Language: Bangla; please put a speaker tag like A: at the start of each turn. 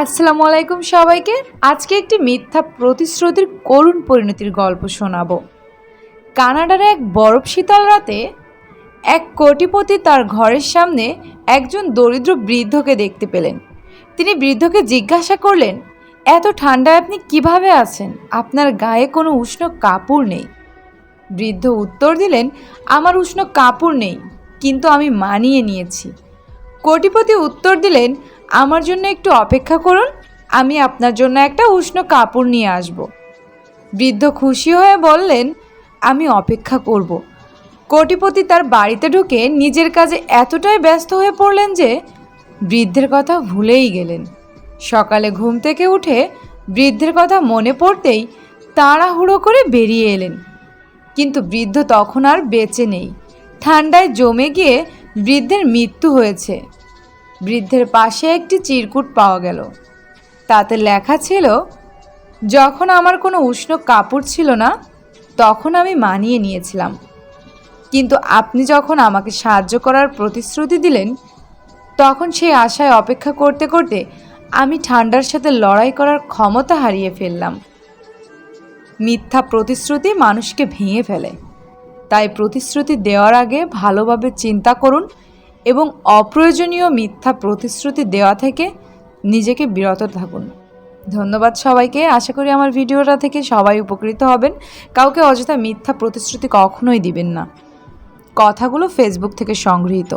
A: আসসালামু আলাইকুম সবাইকে। আজকে একটি মিথ্যা প্রতিশ্রুতির করুণ পরিণতির গল্প শোনাবো। কানাডার এক বরফ শীতল রাতে এক কোটিপতি তার ঘরের সামনে একজন দরিদ্র বৃদ্ধকে দেখতে পেলেন। তিনি বৃদ্ধকে জিজ্ঞাসা করলেন, এত ঠান্ডায় আপনি কীভাবে আছেন? আপনার গায়ে কোনো উষ্ণ কাপড় নেই। বৃদ্ধ উত্তর দিলেন, আমার উষ্ণ কাপড় নেই, কিন্তু আমি মানিয়ে নিয়েছি। কোটিপতি উত্তর দিলেন আমার জন্য একটু অপেক্ষা করুন, আমি আপনার জন্য একটা উষ্ণ কাপড় নিয়ে আসব। বৃদ্ধ খুশি হয়ে বললেন, আমি অপেক্ষা করব। কোটিপতি তার বাড়িতে ঢুকে নিজের কাজে এতটাই ব্যস্ত হয়ে পড়লেন যে বৃদ্ধের কথা ভুলেই গেলেন। সকালে ঘুম থেকে উঠে বৃদ্ধের কথা মনে পড়তেই তাড়াহুড়ো করে বেরিয়ে এলেন। কিন্তু বৃদ্ধ তখন আর বেঁচে নেই। ঠান্ডায় জমে গিয়ে বৃদ্ধের মৃত্যু হয়েছে। বৃদ্ধের পাশে একটি চিরকুট পাওয়া গেল। তাতে লেখা ছিল, যখন আমার কোনো উষ্ণ কাপড় ছিল না, তখন আমি মানিয়ে নিয়েছিলাম। কিন্তু আপনি যখন আমাকে সাহায্য করার প্রতিশ্রুতি দিলেন, তখন সেই আশায় অপেক্ষা করতে করতে আমি ঠান্ডার সাথে লড়াই করার ক্ষমতা হারিয়ে ফেললাম। মিথ্যা প্রতিশ্রুতি মানুষকে ভেঙে ফেলে। তাই প্রতিশ্রুতি দেওয়ার আগে ভালোভাবে চিন্তা করুন এবং অপ্রয়োজনীয় মিথ্যা প্রতিশ্রুতি দেওয়া থেকে নিজেকে বিরত থাকুন। ধন্যবাদ সবাইকে। আশা করি আমার ভিডিওটা থেকে সবাই উপকৃত হবেন। কাউকে অযথা মিথ্যা প্রতিশ্রুতি কখনোই দিবেন না। কথাগুলো ফেসবুক থেকে সংগৃহীত।